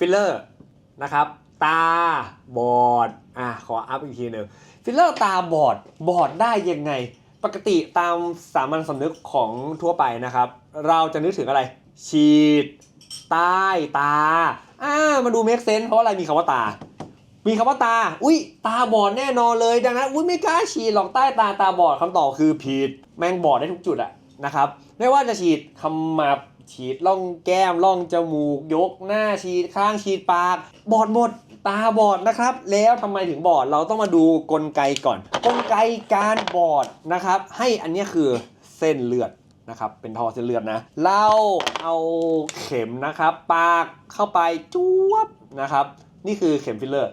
ฟิลเลอร์นะครับตาบอดอะขออัพอีกทีหนึ่งฟิลเลอร์ตาบอดบอดได้ยังไง ปกติตามสามัญสำนึกของทั่วไปนะครับ เราจะนึกถึงอะไร ฉีด ใต้ตาอ่ามาดูเมคเซนเพราะอะไรมีคำว่าตา มีคำว่าตา อุ้ยตาบอดแน่นอนเลยดังนั้นอุ้ยไม่กล้าฉีดหรอกใต้ตาตาบอดคำตอบคือผิดแม่งบอดได้ทุกจุดอะนะครับไม่ว่าจะฉีดขมับ ฉีดล่องแก้มล่องจมูก ยกหน้าฉีดข้างฉีดปาก บอดหมดตาบอดนะครับ แล้วทำไมถึงบอดเราต้องมาดูกลไกก่อน กลไกการบอดนะครับ ให้อันนี้คือเส้นเลือดนะครับเป็นท่อเส้นเลือดนะเราเอาเข็มนะครับปากเข้าไปจุ๊บนะครับ นี่คือเข็มฟิลเลอร์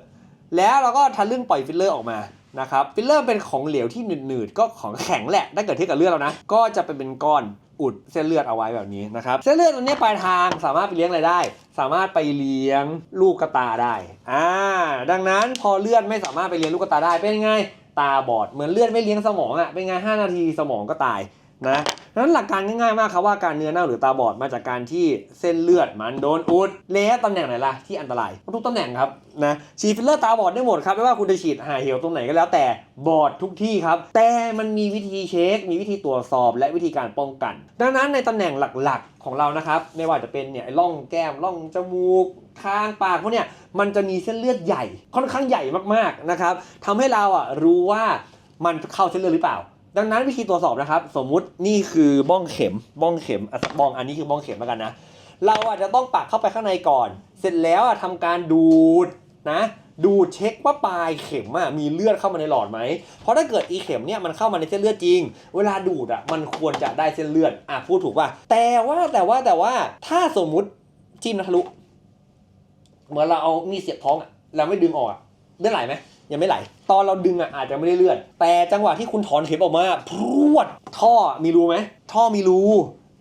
แล้วเราก็ทะลึ่งปล่อยฟิลเลอร์ออกมานะครับฟิลเลอร์เป็นของเหลวที่หนืดๆก็ของแข็งแหละถ้าเกิดเทียบกับเลือดแล้วนะ ก็จะเป็นเป็นก้อน อุดเส้นเลือดเอาไว้แบบนี้นะครับ เส้นเลือดตัวนี้ปลายทางสามารถไปเลี้ยงอะไรได้ สามารถไปเลี้ยงลูกกระตาได้อ่าดังนั้นพอเลือดไม่สามารถไปเลี้ยงลูกกระตาได้เป็นไงตาบอดเหมือนเลือดไม่เลี้ยงสมองอะ่ะเป็นไง5นาทีสมองก็ตายนะ นั้นหลักการง่ายๆมากครับว่าการเนื้อเน่าหรือตาบอดมาจากการที่เส้นเลือดมันโดนอุดแล้วตำแหน่งไหนล่ะที่อันตรายทุกตำแหน่งครับนะฉีดฟิลเลอร์ตาบอดได้หมดครับไม่ว่าคุณจะฉีดหายเหวตรงไหนก็แล้วแต่บอดทุกที่ครับ แต่มันมีวิธีเช็ค มีวิธีตรวจสอบ และวิธีการป้องกัน ดังนั้นในตำแหน่งหลักๆของเรานะครับไม่ว่าจะเป็นเนี่ยร่องแก้มร่องจมูกคางปากพวกเนี่ยมันจะมีเส้นเลือดใหญ่ค่อนข้างใหญ่มากๆนะครับทำให้เราอะรู้ว่ามันเข้าเส้นเลือดหรือเปล่า ดังนั้นวิธีตรวจสอบนะครับ สมมุตินี่คือบ้องเข็มบ้องเข็มอะบ้องอันนี้คือบ้องเข็มแล้วกันนะ เราอาจจะต้องปักเข้าไปข้างในก่อน เสร็จแล้วอะทำการดูดนะดูดเช็คว่าปลายเข็มอะมีเลือดเข้ามาในหลอดไหม เพราะถ้าเกิดอีเข็มเนี่ยมันเข้ามาในเส้นเลือดจริง เวลาดูดอะมันควรจะได้เส้นเลือดอะพูดถูกป่ะ แต่ว่าแต่ว่าแต่ว่าถ้าสมมุติจิ้มนะทะลุ เหมือนเราเอามีเสียบท้องอะแล้วไม่ดึงออกเลือดไหลไหม ยังไม่ไหล ตอนเราดึงอะอาจจะไม่ได้เลือดแต่จังหวะที่คุณถอนเข็มออกมาพรวดท่อมีรูไหมท่อมีรู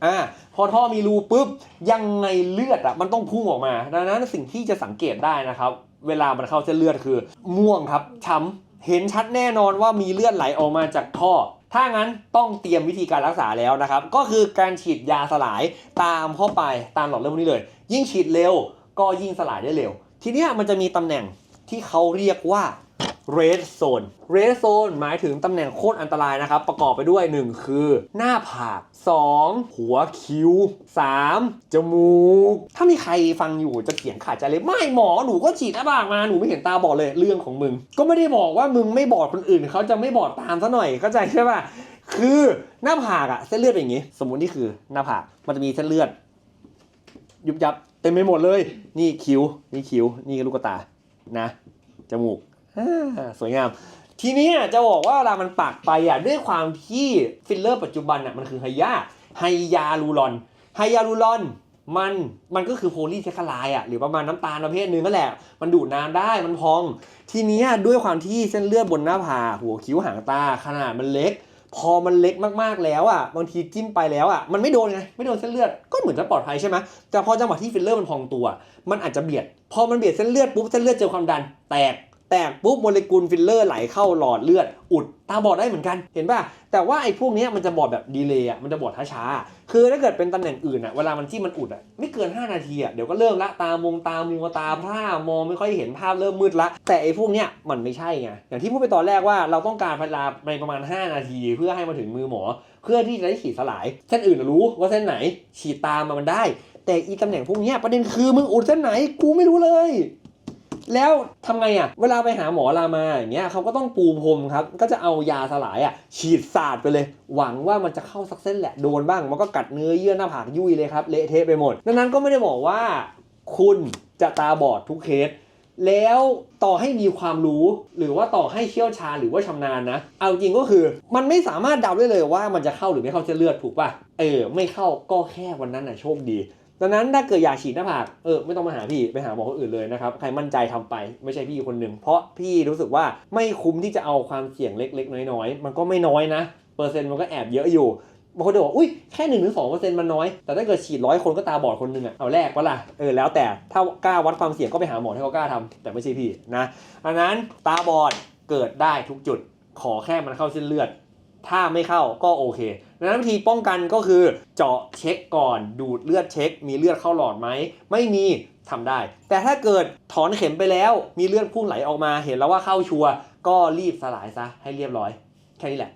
อ่าพอท่อมีรูปุ๊บยังไงเลือดอะมันต้องพุ่งออกมา ดังนั้นสิ่งที่จะสังเกตได้นะครับ เวลามันเข้าเส้นเลือดคือ ม่วงครับช้ำเห็นชัดแน่นอนว่ามีเลือดไหลออกมาจากท่อถ้างั้นต้องเตรียมวิธีการรักษาแล้วนะครับ ก็คือการฉีดยาสลายตามเข้าไปตามหลอดเลือดพวกนี้เลย ยิ่งฉีดเร็วก็ยิ่งสลายได้เร็ว ทีนี้มันจะมีตำแหน่งที่เขาเรียกว่า red zone red zone หมายถึงตำแหน่งโคตรอันตรายนะครับ ประกอบไปด้วย 1 คือ หน้าผาก 2 หัวคิ้ว 3 จมูก ถ้ามีใครฟังอยู่จะเถียงขาดใจเลย ไม่หมอหนูก็ฉีดหน้าผากมาหนูไม่เห็นตาบอดเลยเรื่องของมึง ก็ไม่ได้บอกว่ามึงไม่บอดคนอื่นเขาจะไม่บอดตามซะหน่อยเข้าใจใช่ป่ะคือหน้าผากอะเส้นเลือดเป็นอย่างนี้ สมมุตินี่คือหน้าผากมันจะมีเส้นเลือด ยุบยับเต็มไปหมดเลย นี่คิ้วนี่คิ้วนี่ลูกตานะจมูก สวยงาม ทีนี้จะบอกว่าเวลามันปักไปอะด้วยความที่ฟิลเลอร์ปัจจุบันอะมันคือไฮยาไฮยาลูรอนไฮยาลูรอนมันมันก็คือโพลีแซคคาไลด์อะหรือประมาณน้ำตาลประเภทหนึงก็แหละ มันดูดน้ำได้มันพอง ทีนี้ด้วยความที่เส้นเลือดบนหน้าผากหัวคิ้วหางตาขนาดมันเล็ก พอมันเล็กมากๆแล้วอะบางทีจิ้มไปแล้วอะมันไม่โดนไงไม่โดนเส้นเลือดก็เหมือนจะปลอดภัยใช่ไหมแต่พอจังหวะที่ฟิลเลอร์มันพองตัว มันอาจจะเบียด พอมันเบียดเส้นเลือดปุ๊บเส้นเลือดเจอความดันแตก แตกปุ๊บโมเลกุลฟิลเลอร์ไหลเข้าหลอดเลือด อุดตาบอดได้เหมือนกันเห็นป่ะ แต่ว่าไอ้พวกนี้มันจะบอดแบบดีเลย์อะมันจะบอดช้าๆคือถ้าเกิดเป็นตำแหน่งอื่นอะเวลามันที่มันอุดอะไม่เกิน 5 นาทีอะเดี๋ยวก็เริ่มละตามงตามัวตาพร่ามองไม่ค่อยเห็นภาพเริ่มมืดละ แต่ไอ้พวกเนี้ยมันไม่ใช่ไงอย่างที่พูดไปตอนแรกว่าเราต้องการเวลาในประมาณ 5 นาทีเพื่อให้มาถึงมือหมอ เพื่อที่จะได้ฉีดสลายเส้นอื่นรู้ว่าเส้นไหนฉีดตามมันได้ แต่อีตำแหน่งพวกนี้ประเด็นคือมึงอุดเส้นไหนกูไม่รู้เลย แล้วทำไงอะ เวลาไปหาหมอรามาอย่างเงี้ยเขาก็ต้องปูพรมครับ ก็จะเอายาสลายอะฉีดสาดไปเลย หวังว่ามันจะเข้าสักเส้นแหละ โดนบ้าง มันก็กัดเนื้อเยื่อหน้าผากยุ่ยเลยครับ เละเทะไปหมด ดังนั้นก็ไม่ได้บอกว่า คุณจะตาบอดทุกเคส แล้วต่อให้มีความรู้ หรือว่าต่อให้เชี่ยวชาญหรือว่าชำนาญนะ เอาจริงก็คือ มันไม่สามารถเดาได้เลยว่ามันจะเข้าหรือไม่เข้าเส้นเลือดถูกป่ะ เออ ไม่เข้าก็แค่วันนั้นน่ะโชคดี ดังนั้นถ้าเกิดอยากฉีดหน้าผากเออไม่ต้องมาหาพี่ไปหาหมอคนอื่นเลยนะครับใครมั่นใจทำไปไม่ใช่พี่คนหนึ่งเพราะพี่รู้สึกว่าไม่คุ้มที่จะเอาความเสี่ยงเล็ก ๆ น้อยๆมันก็ไม่น้อยนะเปอร์เซ็นต์มันก็แอบเยอะอยู่บางคนจะบอกอุ้ยแค่หนึ่งถึงสองเปอร์เซ็นต์มันน้อย แต่ถ้าเกิดฉีดร้อยคนก็ตาบอดคนหนึ่งอะเอาแรกวะล่ะเออแล้วแต่ถ้ากล้าวัดความเสี่ยงก็ไปหาหมอที่เขากล้าทำแต่ไม่ใช่พี่นะดังนั้นตาบอดเกิดได้ทุกจุดขอแค่มันเข้าเส้นเลือด ถ้าไม่เข้าก็โอเค ดังนั้นวิธีป้องกันก็คือเจาะเช็คก่อน ดูดเลือดเช็ค มีเลือดเข้าหลอดไหม ไม่มีทำได้ แต่ถ้าเกิดถอนเข็มไปแล้ว มีเลือดพุ่งไหลออกมา เห็นแล้วว่าเข้าชัวร์ก็รีบสลายซะให้เรียบร้อย แค่นี้แหละ